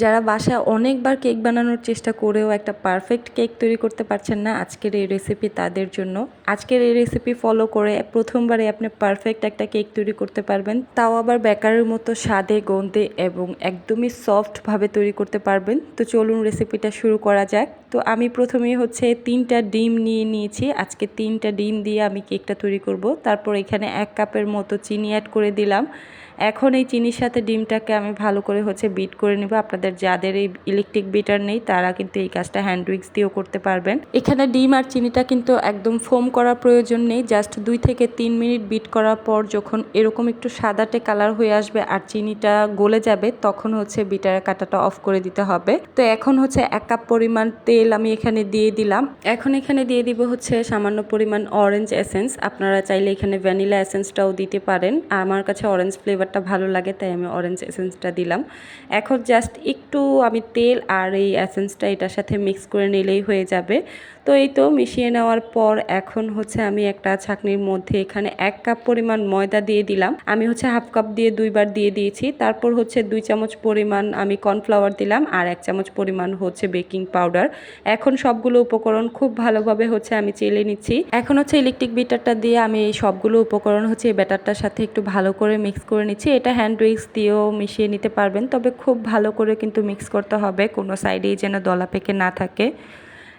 যারা বাসায় অনেকবার কেক বানানোর চেষ্টা করেও একটা পারফেক্ট কেক তৈরি করতে পারছেন না আজকের এই রেসিপি তাদের জন্য। আজকের এই রেসিপি ফলো করে প্রথমবারে আপনি পারফেক্ট একটা কেক তৈরি করতে পারবেন। তাও আবার বেকারের মতো স্বাদে, গন্ধে এবং একদমই সফটভাবে তৈরি করতে পারবেন। তো চলুন রেসিপিটা শুরু করা যাক। তো আমি প্রথমেই হচ্ছে তিনটা ডিম নিয়ে নিয়েছি। আজকে তিনটা ডিম দিয়ে আমি কেকটা তৈরি করব। তারপর এখানে এক কাপের মতো চিনি অ্যাড করে দিলাম। এখন এই চিনির সাথে ডিমটাকে আমি ভালো করে হচ্ছে বিট করে নেব। আপনাদের যাদের এই ইলেকট্রিক বিটার নেই, তারা কিন্তু এই কাজটা হ্যান্ড উইক্স দিয়েও করতে পারবেন। এখানে ডিম আর চিনিটা কিন্তু একদম ফোম করার প্রয়োজন নেই জাস্ট দুই থেকে তিন মিনিট বিট করার পর যখন এরকম একটু সাদাটে কালার হয়ে আসবে আর চিনিটা গলে যাবে, তখন হচ্ছে বিটারের কাটাটা অফ করে দিতে হবে। তো এখন হচ্ছে এক কাপ পরিমাণ তেল আমি এখানে দিয়ে দিলাম। এখন এখানে দিয়ে দিব হচ্ছে সামান্য পরিমাণ অরেঞ্জ এসেন্স আপনারা চাইলে এখানে ভ্যানিলা এসেন্সটাও দিতে পারেন। আমার কাছে অরেঞ্জ ফ্লেভারটা ভালো লাগে, তাই আমি অরেঞ্জ এসেন্সটা দিলাম। এখন জাস্ট একটু আমি তেল আর এই অ্যাসেন্সটা এটার সাথে মিক্স করে নিলেই হয়ে যাবে। তো এই তো মিশিয়ে নেওয়ার পর এখন হচ্ছে আমি একটা ছাকনির মধ্যে এখানে এক কাপ পরিমাণ ময়দা দিয়ে দিলাম। আমি হচ্ছে হাফ কাপ দিয়ে দুইবার দিয়ে দিয়েছি। তারপর হচ্ছে দুই চামচ পরিমাণ আমি কর্নফ্লাওয়ার দিলাম আর এক চামচ পরিমাণ হচ্ছে বেকিং পাউডার এখন সবগুলো উপকরণ খুব ভালোভাবে হচ্ছে আমি চেলে নিচ্ছি। এখন হচ্ছে ইলেকট্রিক বিটারটা দিয়ে আমি এই সবগুলো উপকরণ হচ্ছে এই ব্যাটারটার সাথে একটু ভালো করে মিক্স করে নিচ্ছি। এটা হ্যান্ড উইক্স দিয়েও মিশিয়ে নিতে পারবেন, তবে খুব ভালো করে কিন্তু মিক্স করতে হবে। কোনো সাইডেই যেন দলা পেকে না থাকে।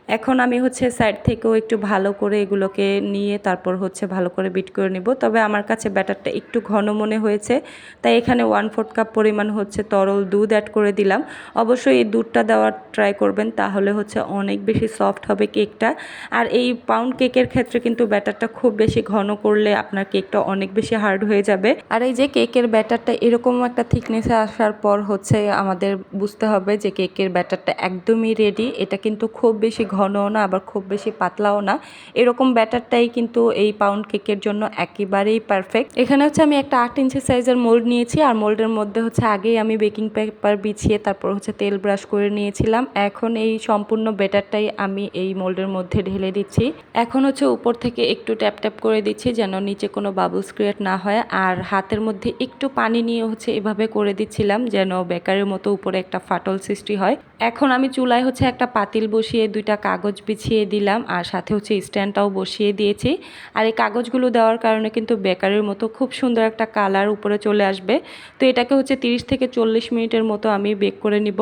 এখন আমি হচ্ছে সাইড থেকেও একটু ভালো করে এগুলোকে নিয়ে তারপর হচ্ছে ভালো করে বিট করে নিব। তবে আমার কাছে ব্যাটারটা একটু ঘন মনে হয়েছে, তাই এখানে ওয়ান ফোর্থ কাপ পরিমাণ হচ্ছে তরল দুধ অ্যাড করে দিলাম। অবশ্যই এই দুধটা দেওয়ার ট্রাই করবেন, তাহলে হচ্ছে অনেক বেশি সফট হবে কেকটা আর এই পাউন্ড কেকের ক্ষেত্রে কিন্তু ব্যাটারটা খুব বেশি ঘন করলে আপনার কেকটা অনেক বেশি হার্ড হয়ে যাবে। আর এই যে কেকের ব্যাটারটা এরকম একটা থিকনেসে আসার পর হচ্ছে আমাদের বুঝতে হবে যে কেকের ব্যাটারটা একদমই রেডি এটা কিন্তু খুব বেশি ঘনও না, আবার খুব বেশি পাতলাও না। এরকম ব্যাটারটাই কিন্তু এই পাউন্ড কেকের জন্য একেবারেই পারফেক্ট এখানে হচ্ছে আমি একটা আট ইঞ্চি সাইজের মোল্ড নিয়েছি, আর মোল্ডের মধ্যে হচ্ছে আগেই আমি বেকিং পেপার বিছিয়ে তারপর হচ্ছে তেল ব্রাশ করে নিয়েছিলাম। এখন এই সম্পূর্ণ ব্যাটারটাই আমি এই মোল্ডের মধ্যে ঢেলে দিচ্ছি। এখন হচ্ছে উপর থেকে একটু ট্যাপ ট্যাপ করে দিচ্ছি যেন নিচে কোনো বাবলস ক্রিয়েট না হয়, আর হাতের মধ্যে একটু পানি নিয়ে হচ্ছে এভাবে করে দিচ্ছিলাম যেন বেকারের মতো উপরে একটা ফাটল সৃষ্টি হয়। এখন আমি চুলায় হচ্ছে একটা পাতিল বসিয়ে, দুইটা কাগজ বিছিয়ে দিলাম আর সাথে হচ্ছে স্ট্যান্ডটাও বসিয়ে দিয়েছি। আর এই কাগজগুলো দেওয়ার কারণে কিন্তু বেকারের মতো খুব সুন্দর একটা কালার উপরে চলে আসবে। তো এটাকে হচ্ছে 30 থেকে চল্লিশ মিনিটের মতো আমি বেক করে নিব।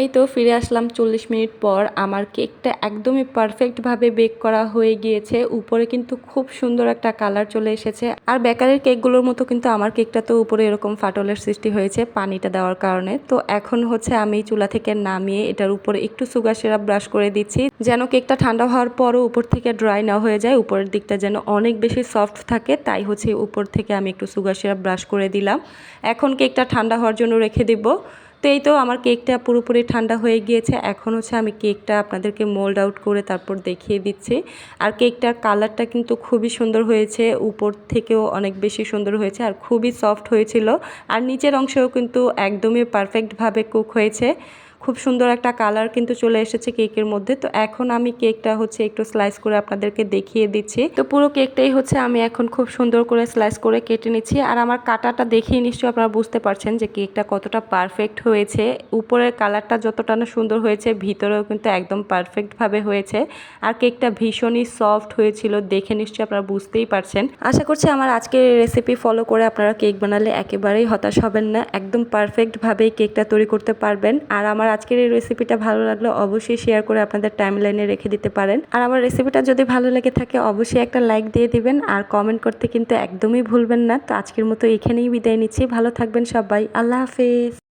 এই তো ফিরে আসলাম চল্লিশ মিনিট পর। আমার কেকটা একদমই পারফেক্টভাবে বেক করা হয়ে গিয়েছে। উপরে কিন্তু খুব সুন্দর একটা কালার চলে এসেছে। আর বেকারের কেকগুলোর মতো কিন্তু আমার কেকটা তো উপরে এরকম ফাটলের সৃষ্টি হয়েছে পানিটা দেওয়ার কারণে। তো এখন হচ্ছে আমি চুলা থেকে নামিয়ে এটার উপরে একটু সুগার সিরাপ ব্রাশ করে দিচ্ছি। যেন কেকটা ঠান্ডা হওয়ার পরও উপর থেকে ড্রাই না হয়ে যায়। উপরের দিকটা যেন অনেক বেশি সফট থাকে, তাই হচ্ছে উপর থেকে আমি একটু সুগার সিরাপ ব্রাশ করে দিলাম। এখন কেকটা ঠান্ডা হওয়ার জন্য রেখে দিব। তো এই তো আমার কেকটা পুরোপুরি ঠান্ডা হয়ে গিয়েছে। এখন হচ্ছে আমি কেকটা আপনাদেরকে মোল্ড আউট করে তারপর দেখিয়ে দিচ্ছি। আর কেকটার কালারটা কিন্তু খুবই সুন্দর হয়েছে। উপর থেকেও অনেক বেশি সুন্দর হয়েছে আর খুবই সফট হয়েছিল। আর নিচের অংশেও কিন্তু একদমই পারফেক্টভাবে কুক হয়েছে। খুব সুন্দর একটা কালার কিন্তু চলে এসেছে কেকের মধ্যে। তো এখন আমি কেকটা হচ্ছে একটু স্লাইস করে আপনাদেরকে দেখিয়ে দিচ্ছি। তো পুরো কেকটাই হচ্ছে আমি এখন খুব সুন্দর করে স্লাইস করে কেটে নিচ্ছি। আর আমার কাটাটা দেখেই নিশ্চয়ই আপনারা বুঝতে পারছেন যে কেকটা কতটা পারফেক্ট হয়েছে। উপরের কালারটা যতটা না সুন্দর হয়েছে, ভিতরেও কিন্তু একদম পারফেক্টভাবে হয়েছে। আর কেকটা ভীষণই সফট হয়েছিল, দেখে নিশ্চয়ই আপনারা বুঝতেই পারছেন। আশা করছি আমার আজকের রেসিপি ফলো করে আপনারা কেক বানালে একেবারেই হতাশ হবেন না। একদম পারফেক্টভাবেই কেকটা তৈরি করতে পারবেন। আর আমার আজকের এই রেসিপিটা ভালো লাগলে অবশ্যই শেয়ার করে আপনাদের টাইম লাইনে রেখে দিতে পারেন। আর আমার রেসিপিটা যদি ভালো লেগে থাকে, অবশ্যই একটা লাইক দিয়ে দিবেন। আর কমেন্ট করতে কিন্তু একদমই ভুলবেন না। তো আজকের মতো এখানেই বিদায় নিচ্ছি। ভালো থাকবেন সবাই। আল্লাহ হাফেজ।